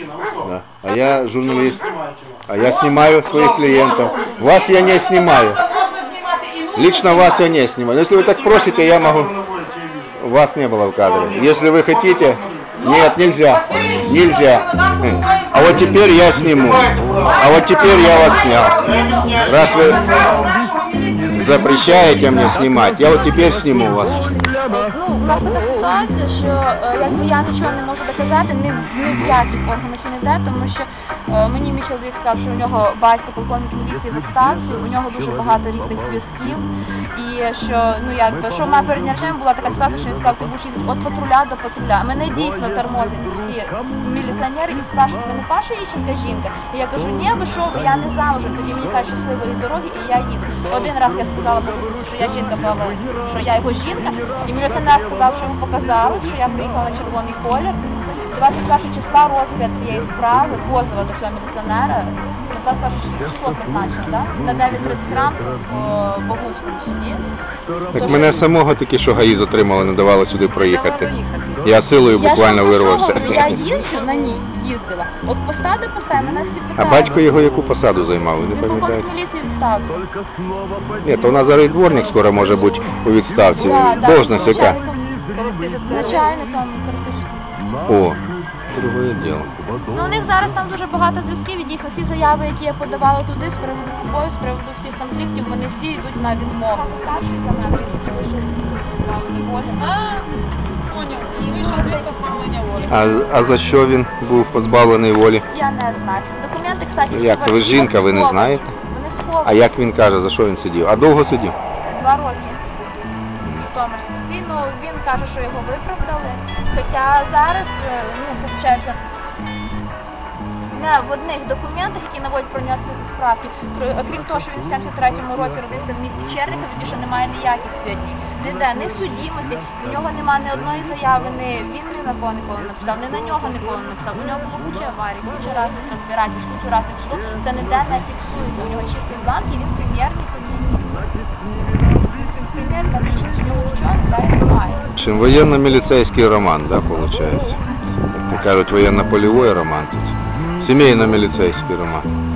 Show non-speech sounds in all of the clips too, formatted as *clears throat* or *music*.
мужчина, вы кто? Да. А я журналист. А я снимаю своих клиентов. Вас я не снимаю. Лично вас я не снимаю. Но если вы так просите, я могу... Вас не было в кадре. Если вы хотите... Нет, нельзя. Нельзя. А вот теперь я сниму. А вот теперь я вас снял. Раз вы запрещаете мне снимать, я вот теперь сниму вас. Ну, у нас така ситуація, що е, якби я нічого не можу доказати, ні, ні в яких органах і тому що мені мій чоловік сказав, що у нього батько полковник міліції в відставці, у нього дуже багато різних зв'язків, і що, ну якби, що в мене перед днем була така ситуація, що він сказав, ти будеш від патруля до патруля. Мене дійсно тормозять всі міліціонери і спрашують, ви не Паша Іщенка жінка? І я кажу, ні, ви що, я не замужем, тоді мені кажуть, щасливої дороги, і я їду. Один раз я сказала, що я жінка, пала, що я його жінка, і міліціонер сказав, що йому показали, що я приїхала на червоний колір. 21 числа розгляд цієї справи, позова до цього міліціонера, на 21 число призначено, на 9.30 ранку в Богуцькому суді. Так мене самого таки, що ГАІ затримали, не давали сюди проїхати. Я силою Я ж буквально вам вирвався. Я їжджу на ній, їздила. От посади посади, мене всі А питають. батько його яку посаду займав, ви не Він полковник пам'ятаєте? міліції відставки. Ні, то у нас зараз і дворник скоро може бути у відставці. Да, да, яка? начальником-. О, другое діло. Ну, у них зараз там дуже багато зв'язків, і дійсно всі заяви, які я подавала туди з приводу побою, з приводу всіх конфліктів, вони всі йдуть на відмову. Старший за мене вийшов. А, а за що він був позбавлений волі? Я не знаю. Документи, кстати, Як ви жінка, ви не знаєте? А як він каже, за що він сидів? А довго сидів? Два роки. Житомирський. Він, каже, що його виправдали. Хоча зараз, е, ну, виходить, не в одних документах, які наводять про нього справки, окрім того, що він в 73-му році родився в місті Чернігові, що немає ніяких свідчень. Ніде, ні в судімості, в нього немає ні одної заяви, ні він ні на кого ніколи не написав, ні на нього ніколи не написав. У нього було куча аварій, куча разів розбиратись, куча разів йшло, це ніде не фіксується. У нього чистий бланк і він прем'єрний комісії. Немає. Чим воєнно-міліцейський роман, да, виходить? Як кажуть, воєнно-польовий роман тут. Сімейно-міліцейський роман.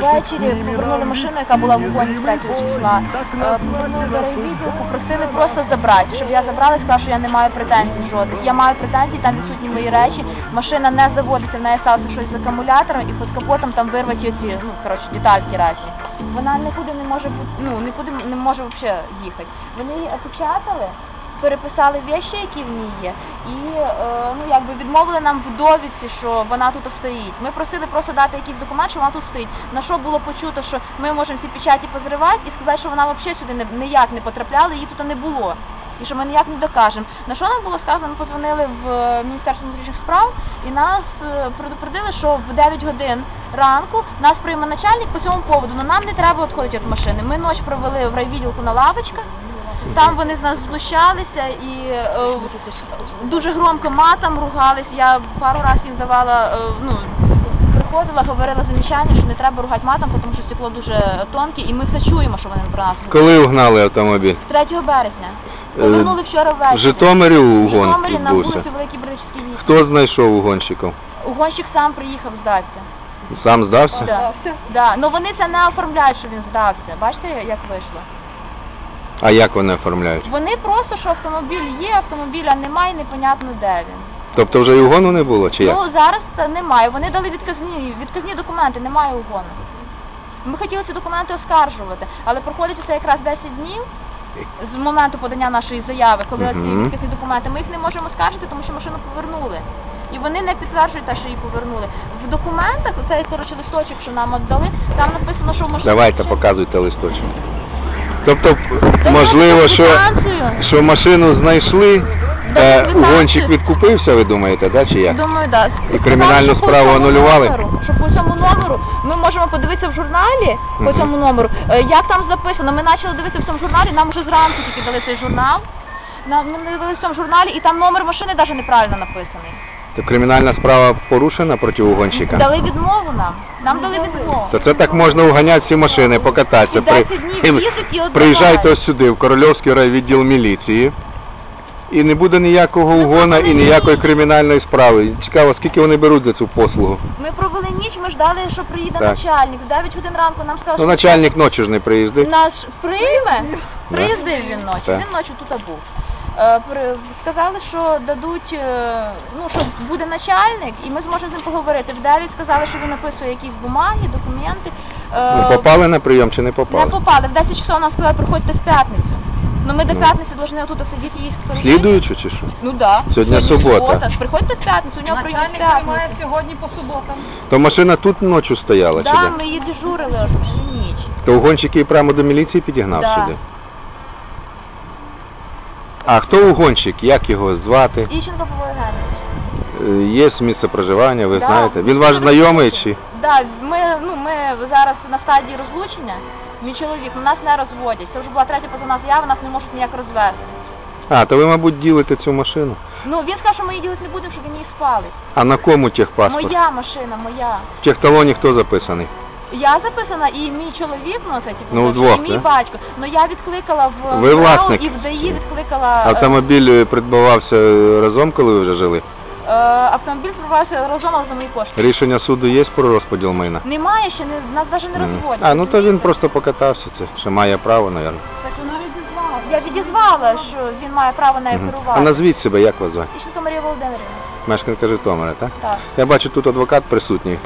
Ввечері повернули машину, яка була в вогоні 3 числа. Е, Повернули до райвідділку, просили просто забрати, щоб я забрала і сказала, що я не маю претензій жодних. Я маю претензії, там відсутні мої речі. Машина не заводиться, в неї сталося щось з акумулятором і під капотом там вирваті оці, ну, коротше, детальки речі. Вона нікуди не може бути, ну, нікуди не може взагалі їхати. Вони її опечатали, переписали вещі, які в ній є, і е, ну якби відмовили нам в довідці, що вона тут стоїть. Ми просили просто дати якийсь документ, що вона тут стоїть. На що було почуто, що ми можемо ці печаті позривати і сказати, що вона взагалі сюди ніяк не потрапляла, її тут не було. І що ми ніяк не докажемо. На що нам було сказано, ми подзвонили в е, Міністерство внутрішніх справ і нас е, предупредили, що в 9 годин ранку нас прийме начальник по цьому поводу. Ну нам не треба відходити від машини. Ми ніч провели в райвідділку на лавочках. Там вони з нас знущалися і е, дуже громко матом ругались. Я пару разів їм давала, е, ну, приходила, говорила замічання, що не треба ругати матом, тому що стекло дуже тонке, і ми все чуємо, що вони про нас. Коли угнали автомобіль? 3 березня. Повернули вчора В ввечері. Житомирі В угон Житомирі на вулиці Великій Бричській вісті. Хто знайшов угонщиків? Угонщик сам приїхав здатися. Сам здався? Да. Да. Ну вони це не оформляють, що він здався. Бачите, як вийшло? А як вони оформляють? Вони просто, що автомобіль є, автомобіля немає, непонятно де він. Тобто вже й угону не було, чи як? Ну зараз це немає. Вони дали відказні, відказні документи, немає угону. Ми хотіли ці документи оскаржувати, але проходить це якраз 10 днів з моменту подання нашої заяви, коли Мгм. ці відказні документи. Ми їх не можемо оскаржити, тому що машину повернули. І вони не підтверджують те, що її повернули. В документах, оцей коротше листочок, що нам віддали, там написано, що машина... Давайте показуйте листочок. Тобто, можливо, що, що машину знайшли, Да, е, угонщик відкупився, ви думаєте, да, чи як? Думаю, да. І кримінальну справу анулювали? Що по цьому номеру ми можемо подивитися в журналі по цьому номеру. Е, Як там записано? Ми почали дивитися в цьому журналі, нам вже зранку тільки дали цей журнал. Нам ми дивилися в цьому журналі, і там номер машини навіть неправильно написаний. То кримінальна справа порушена проти угонщика? Дали відмову нам. Нам дали відмову. То це так можна уганяти всі машини, покататися. І 10 днів їздить і от Приїжджайте ось сюди, в Корольовський райвідділ міліції. І не буде ніякого угона і ніякої кримінальної справи. Цікаво, скільки вони беруть за цю послугу. Ми провели ніч, ми ждали, що приїде Так. начальник. В 9 годин ранку нам сказали, Ну, начальник ночі ж не приїздить. наш прийме. Приїздив він ночі, Так. він ночі тут був. Е, Сказали, що дадуть, е, ну, що буде начальник, і ми зможемо з ним поговорити. В 9 сказали, що він написує якісь бумаги, документи. Е, Ну, попали на прийом чи не попали? Не попали? В 10 часов нам сказали, приходьте в п'ятницю. Ну ми до Ну. п'ятниці повинні тут сидіти і перевірити. Слідуючи чи що? Ну да. Сьогодні субота. Приходьте в п'ятницю, у нього прийде в Начальник приймає п'ятницю. сьогодні по суботам. То машина тут ночі стояла чи Да, ми її дежурили аж всю ніч. То угонщик її прямо до міліції підігнав Да. сюди. А хто угонщик? Як його звати? Іщенко Павло Євгенович. Е, Є місце проживання, ви Да. знаєте. Він ваш знайомий чи? Да, ми, ну, ми зараз на стадії розлучення. Мій чоловік, ну, нас не розводять. Це вже була третя позовна заява, нас не можуть ніяк розвести. А, то ви, мабуть, ділите цю машину. Ну, він сказав, що ми її ділити не будемо, щоб він її спалить. А на кому техпаспорт? Моя машина, моя. В техталоні хто записаний? Я записана і мій чоловік, ну це типу, Ну, вдвох, і мій да? батько. Ну я відкликала в Ви МРЕО власник? і в ДАІ відкликала е, Автомобіль е, придбавався разом, коли ви вже жили? е, автомобіль спробувався разом але за мої кошти. Рішення суду є про розподіл майна? Немає ще, не, нас навіть не Мгм. розводять. А, ну то він просто покатався, це ще має право, мабуть. Так вона відізвала. Я відізвала, що він має право нею Мгм. А назвіть себе, як вас звати? Іщенко Марія Володимирівна. Мешканка Житомира, так? Так. Я бачу, тут адвокат присутній.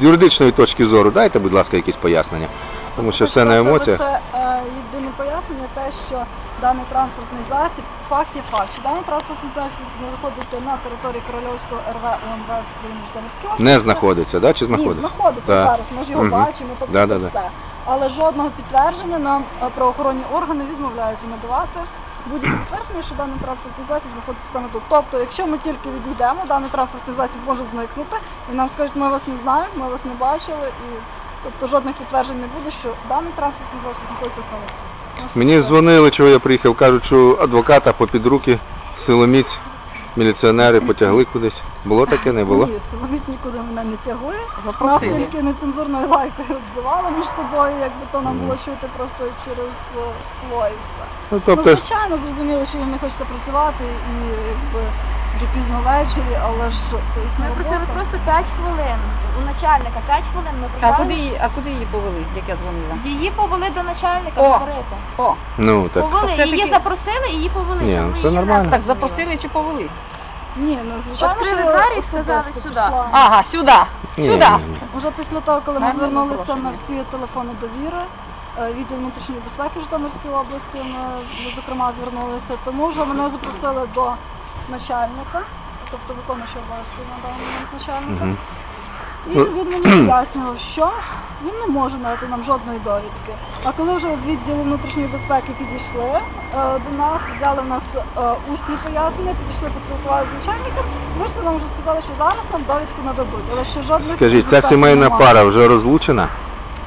З юридичної точки зору дайте, будь ласка, якісь пояснення. Тому що все на емоціях. Це е, єдине пояснення, те, що даний транспортний засіб, факт є факт, що даний транспортний засіб знаходиться на території Корольовського РВ УМВ Житомирської. Не знаходиться, да? чи Ні, знаходиться? знаходиться Так. зараз, ми ж його Мгм. бачимо, тобто Да, да, да. все. Але жодного підтвердження нам е, правоохоронні органи відмовляються надавати. Підтвердження, що даний транспортний засіб знаходиться саме тут. Тобто, якщо ми тільки відійдемо, даний транспортний засіб може зникнути, і нам скажуть, ми вас не знаємо, ми вас не бачили, і тобто жодних підтверджень не буде, що даний транспортний засіб знаходиться саме тут. Мені дзвонили, чого я приїхав, кажуть, що адвоката попід руки, силоміць, міліціонери потягли кудись. Було таке, не було? Ні, Силовіт нікуди мене не тягли. Нас Запросили. тільки нецензурною лайкою збивали між собою, якби то нам було чути просто через слой. Ну, тобто... Ну, Ну, тобто, звичайно, зрозуміло, що їм не хочеться працювати і якби пізно ввечері, але ж Ми просили просто 5 хвилин. У начальника 5 хвилин ми А просили. куди, її- а куди її повели, як я дзвонила? Її повели до начальника О! говорити. О, ну так. Повели, Це її таки- запросили, і її повели. Ні, Ми ну, це її нормально. так запросили чи повели? Ні, ну звичайно, Відкрили що двері і особисто сказали, пішла. «Сюди». Ага, сюди. Ні, Сюди. ні, ні. Уже після того, коли ми звернулися на запрошення. всі телефони довіри, е, відділ внутрішньої безпеки Житомирської області, ми, ми, зокрема звернулися, тому вже мене запросили до начальника, тобто виконуючого обов'язки на даний момент начальника. Мгм. І Ну, він *clears throat* мені пояснював, що він не може дати нам жодної довідки. А коли вже з відділу внутрішньої безпеки підійшли е, до нас, взяли в нас е, усні пояснення, підійшли поспілкувалися з начальником, ми ж нам вже сказали, що зараз нам довідку нададуть, але ще жодних Скажіть, ця сімейна немає. пара вже розлучена?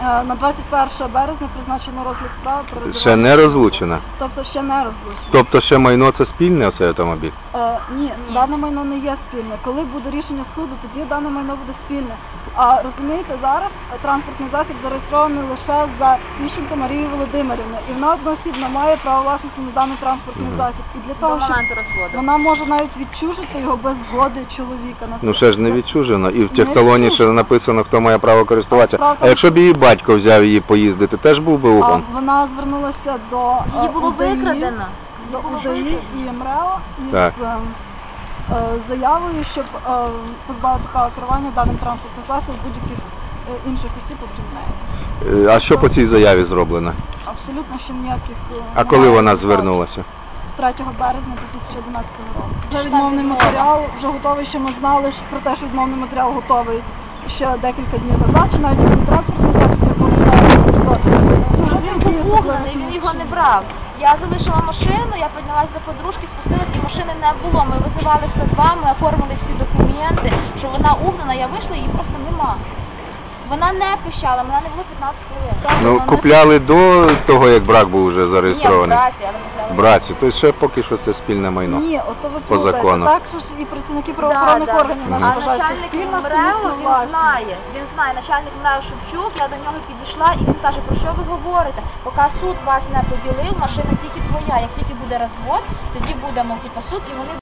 Е, На 21 березня призначено розгляд справи про Ще не розлучена? Тобто ще не розлучено. Тобто ще майно це спільне оцей автомобіль? Е, ні, дане майно не є спільне. Коли буде рішення суду, тоді дане майно буде спільне. А розумієте, зараз транспортний засіб зареєстрований лише за Іщенко Марією Володимирівною. І вона одноосібно має право власності на даний транспортний Мгм. засіб. І для того, щоб розводу. вона може навіть відчужити його без згоди чоловіка. На Ну ще ж не відчужено. І в Не техталоні ще відчужено. написано, хто має право користуватися. А якщо б її батько взяв її поїздити, теж був би А угон? вона звернулася до е, Її було викрадено. до Її було УДАІ викрадено. і МРЕО із Так. е, е, заявою, щоб е, позбавити права керування даним транспортним засобом будь-яких е, інших осіб окрім неї. Е, А що по цій заяві зроблено? Абсолютно ще ніяких. е, А коли немає вона результатів. звернулася? 3 березня 2011 року. Вже відмовний матеріал вже готовий, що ми знали що- про те, що відмовний матеріал готовий ще декілька днів назад, чи навіть транспортний засіб, якого не Ну, Він був угнаний, він його не брав. Я залишила машину, я піднялася до подружки, спустилась, і машини не було. Ми визивали 102, ми оформили всі документи, що вона угнана, я вийшла, її просто нема. Вона не пищала, вона не було 15 хвилин. Ну, вона не- купляли до того, як брак був вже Ні, зареєстрований. браці, але купляла. Браці, то ще поки що це спільне майно. Ні, ото ви По закону. Так, що ж і працівники правоохоронних Да, да. органів нас А вважають, начальник МРЕО, спільна він знає, він знає, начальник МРЕО Шевчук, я до нього підійшла і він каже, про що ви говорите? Поки суд вас не поділив, машина тільки твоя, як тільки буде розвод, тоді буде, мов, типу, суд, і вони